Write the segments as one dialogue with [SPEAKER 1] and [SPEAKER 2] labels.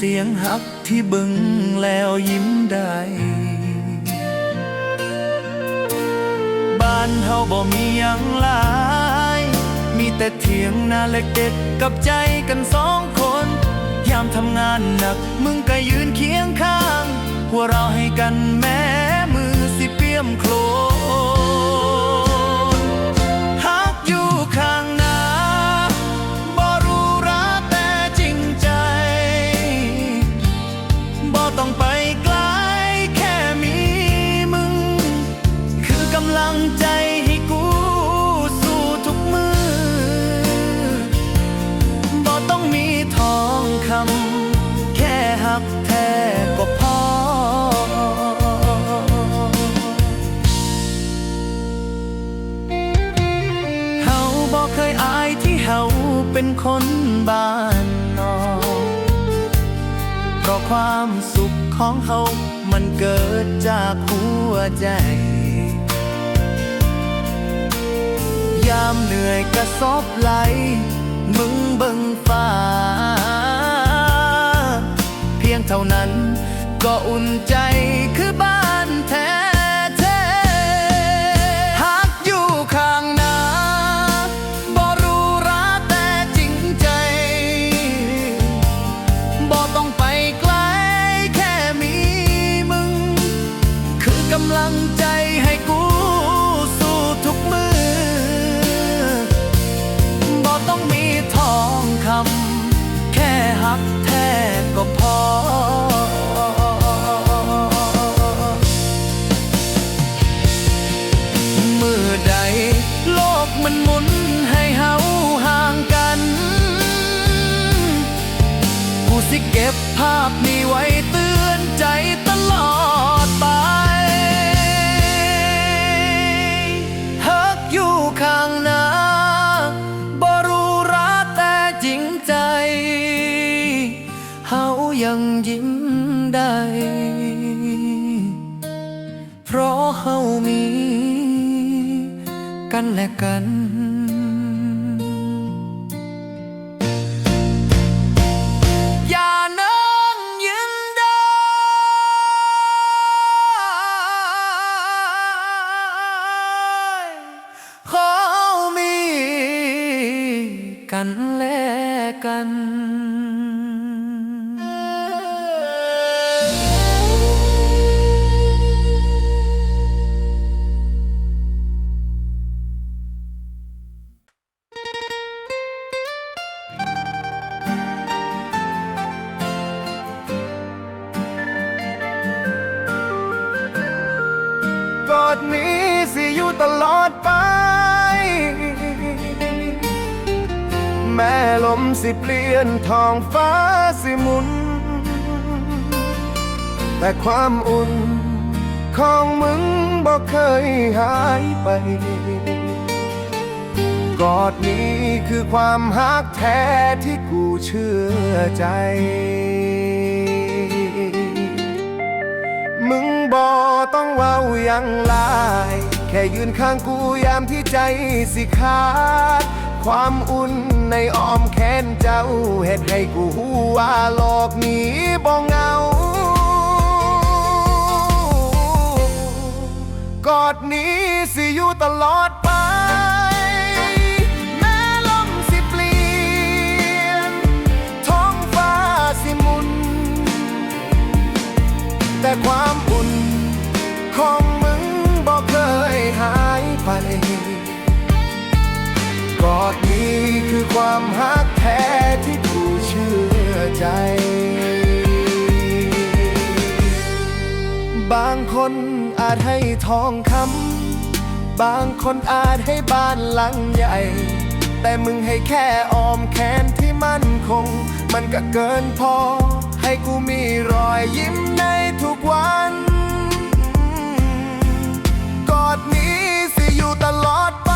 [SPEAKER 1] สียงหักที่บึงแล้วยิ้มได้บ้านเฮาบ่มีหยังหลาย มีแต่เถียงนาเล็กเด็ดกับใจกันสองคน ยามทำงานหนักมึงก็ยืนเคียงข้าง หัวเราให้กันแม้มือสิเปียมโคลน คนบ้านนอกเพราะความสุขของเฮามันเกิดจากหัวใจ ยามเหนื่อยกระสอบไหล มึงเบิ่งฟ้า เพียงเท่านั้นก็อุ่นใจคือบ้าน สิเก็บภาพนี้ไว้เตือนใจตลอดไปฮักอยู่ข้างหน้าบ่รู้ราแต่จริงใจเฮายังยิ้มได้ เพราะเฮามี กันและกัน กันและกัน
[SPEAKER 2] อดนี้สิอยู่ตลอดไป แม่ลมสิเปลี่ยนทองฟ้าสิมุน แต่ความอุ่นของมึงบอกเคยหายไป กอดนี้คือความหักแท้ที่กูเชื่อใจ มึงบอต้องเว้าหยังลาย แค่ยืนข้างกูยามที่ใจสิขาด ความอุ่นในอ้อมแขนเจ้าเฮ็ดให้กูหูว่าโลกนี้บ่เงากอดนี้สิอยู่ตลอดไปแม้ลมสิเปลี่ยนท้องฟ้าสิหมุนแต่ความอุ่นของมึงบอกเคยหายไป กอดนี้คือความหักแท้ที่กูเชื่อใจ บางคนอาจให้ทองคำ บางคนอาจให้บ้านหลังใหญ่ แต่มึงให้แค่อ้อมแขนที่มั่นคง มันก็เกินพอ ให้กูมีรอยยิ้มในทุกวัน กอดนี้สิอยู่ตลอดไป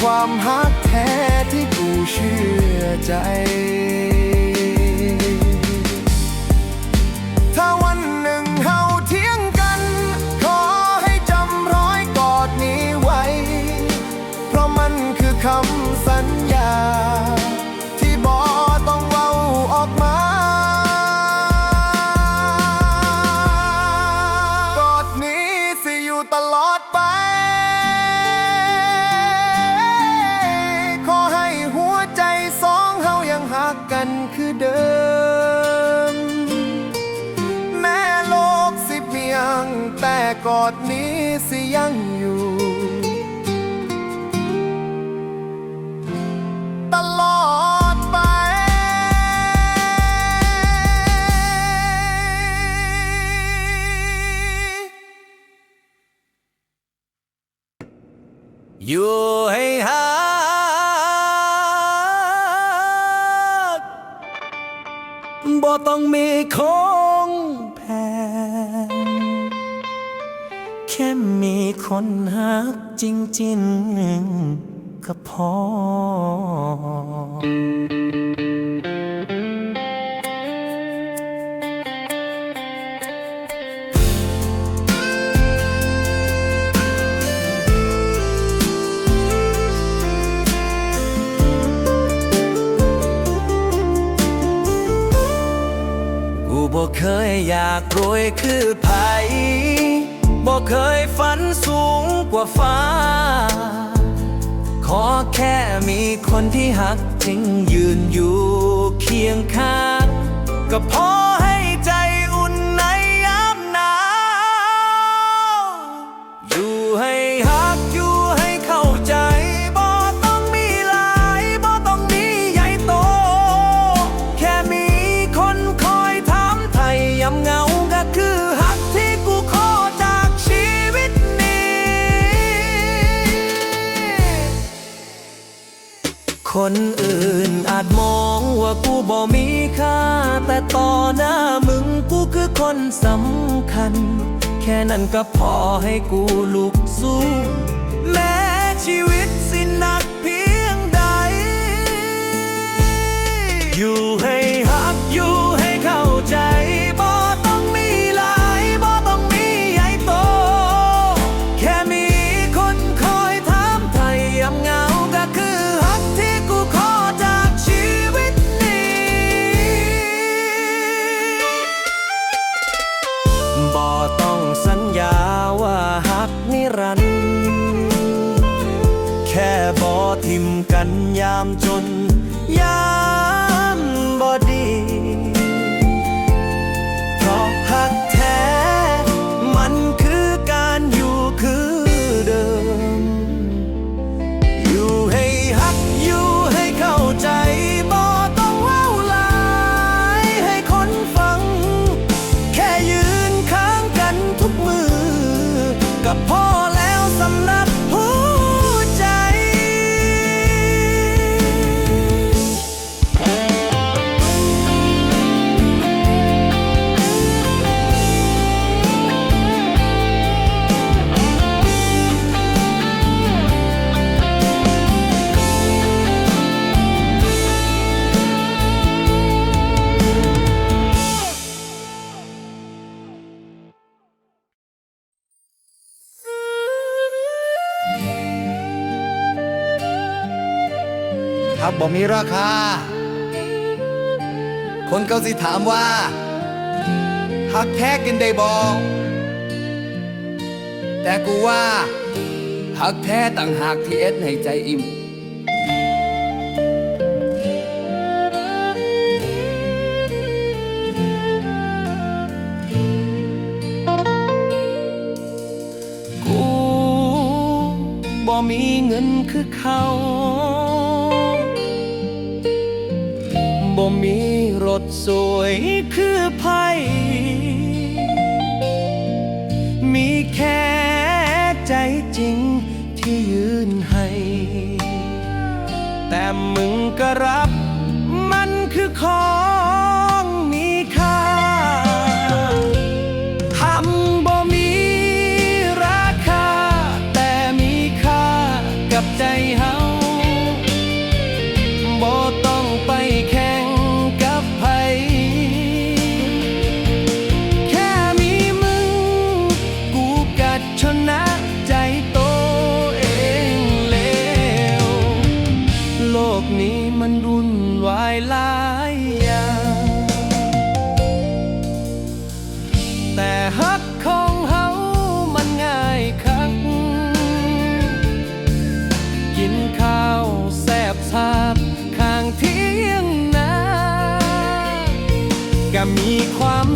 [SPEAKER 2] ความฮักแท้ที่กูเชื่อใจ ดนี้สิยังอยู่ ตลอดไป
[SPEAKER 1] อยู่ให้หักบ่ต้องมีของแพ ค่มีคนหักจริงๆก็พอ กูบ่เคยอยากรวยคือไผ ว่าฟ้า ขอแค่มีคนที่หักจริงยืนอยู่เคียงข้าง ก็พอ คนอื่นอาจมองว่ากูบ่มีค่า แต่ต่อหน้ามึงกูคือคนสำคัญ แค่นั้นก็พอให้กูลุกสู้แม้ชีวิตสิหนักเพียงใด อยู่ให้หักอยู่ กันยามจน ยามบ่ดีเพราะหักแท้ มันคือการอยู่คือเดิม อยู่ให้หักอยู่ให้เข้าใจบ่ต้องเว้าหลายให้คนฟัง แค่ยืนข้างกันทุกมือก็พอ
[SPEAKER 2] ครับบอกมีราคา คนเขาสิถามว่าหักแท้กินได้บอแต่กูว่าหักแท้ต่างหากที่เอ็ดให้ใจอิ่ม
[SPEAKER 1] กูบ่มีเงินคือเขา ดสวยคือไผมีแค่ใจจริงที่ยืนให้ แต่มึงก็รับมันคือของ ความ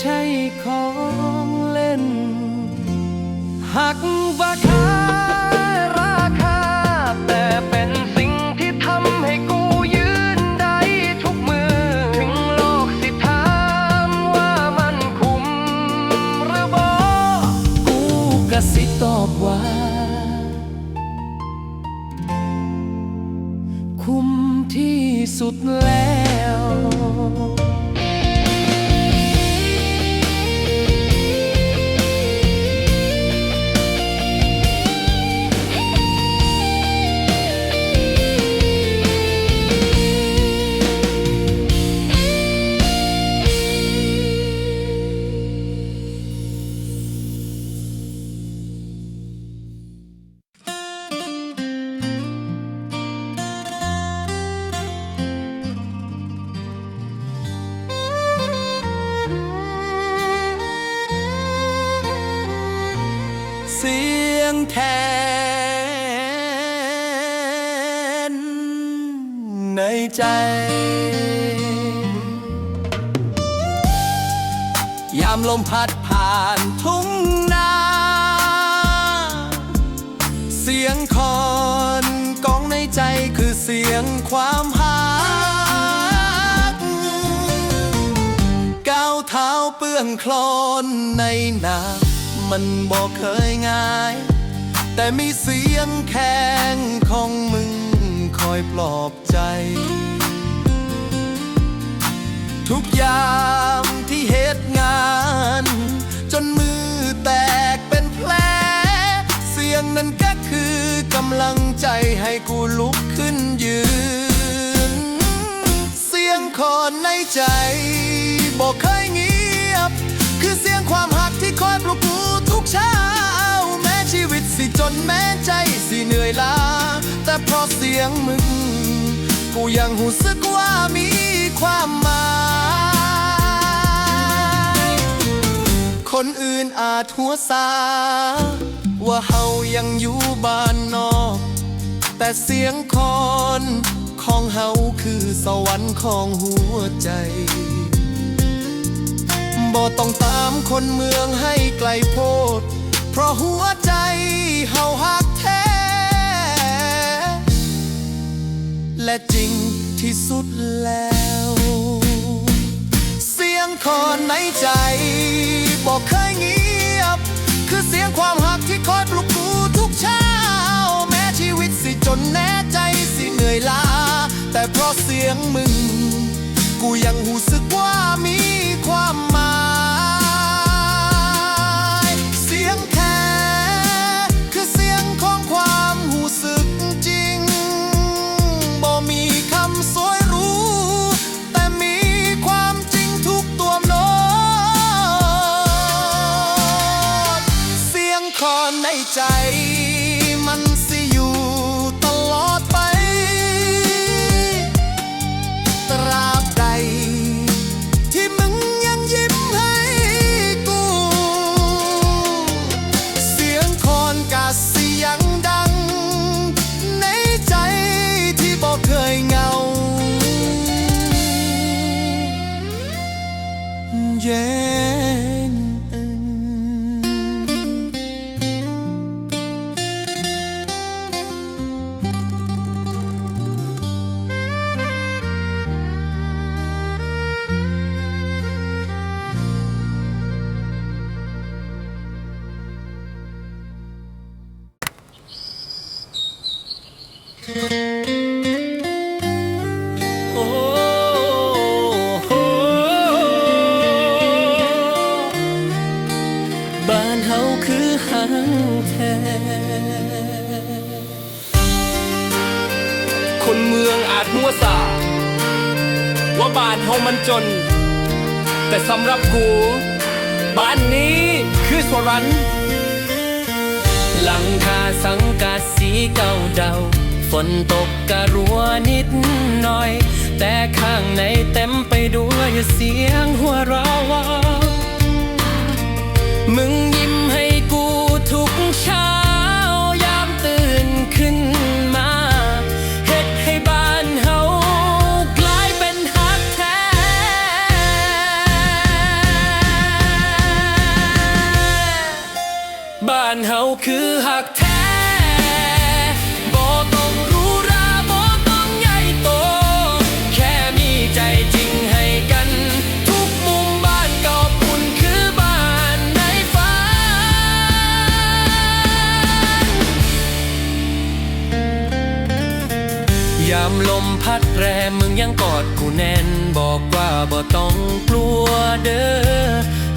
[SPEAKER 1] ใช่ของเล่นหัก ยามลมพัดผ่านทุ่งนาเสียงคอนกองในใจคือเสียงความหักก้าวเท้าเปื้อนโคลนในน้ำมันบอกเคยง่าย แต่มีเสียงแข็งของมึงคอยปลอบใจ ทุกยามที่เหตุงาน จนมือแตกเป็นแผล เสียงนั้นก็คือกำลังใจให้กูลุกขึ้นยืน เสียงคอนในใจบอกเคยเงียบ คือเสียงความหักที่คอยปลุกกูทุกเช้า แม้ชีวิตสิจนแม้ใจสิเหนื่อยล้าแต่เพราะเสียงมึง กูยังหูสึกว่ามีความหมาย คนอื่นอาจหัวซาว่าเฮายังอยู่บ้านนอก แต่เสียงคอนของเฮาคือสวรรค์ของหัวใจบ่ต้องตามคนเมืองให้ไกลโพด เพราะหัวใจเฮาหัก และจริงที่สุดแล้ว เสียงคอนในใจบอกเคยเงียบ คือเสียงความหักที่คอยปลุกกูทุกเช้า แม้ชีวิตสิจนแน่ใจสิเหนื่อยล้า แต่เพราะเสียงมึง กูยังหูสึกว่ามี บ้านเฮาคือหังแท้คนเมื
[SPEAKER 3] องอาจมั่วสาว่าบ้านเฮามันจน แต่สำหรับกู บ้านนี้คือสวรรค์หลังคาสังกะสีเก่าเดา ฝนตกกระรัวนิดหน่อย แต่ข้างในเต็มไปด้วยเสียงหัวเราะามลมพัดแรงมึงยังกอดกูแน่น บอกว่าบ่ต้องกลัวเด้อ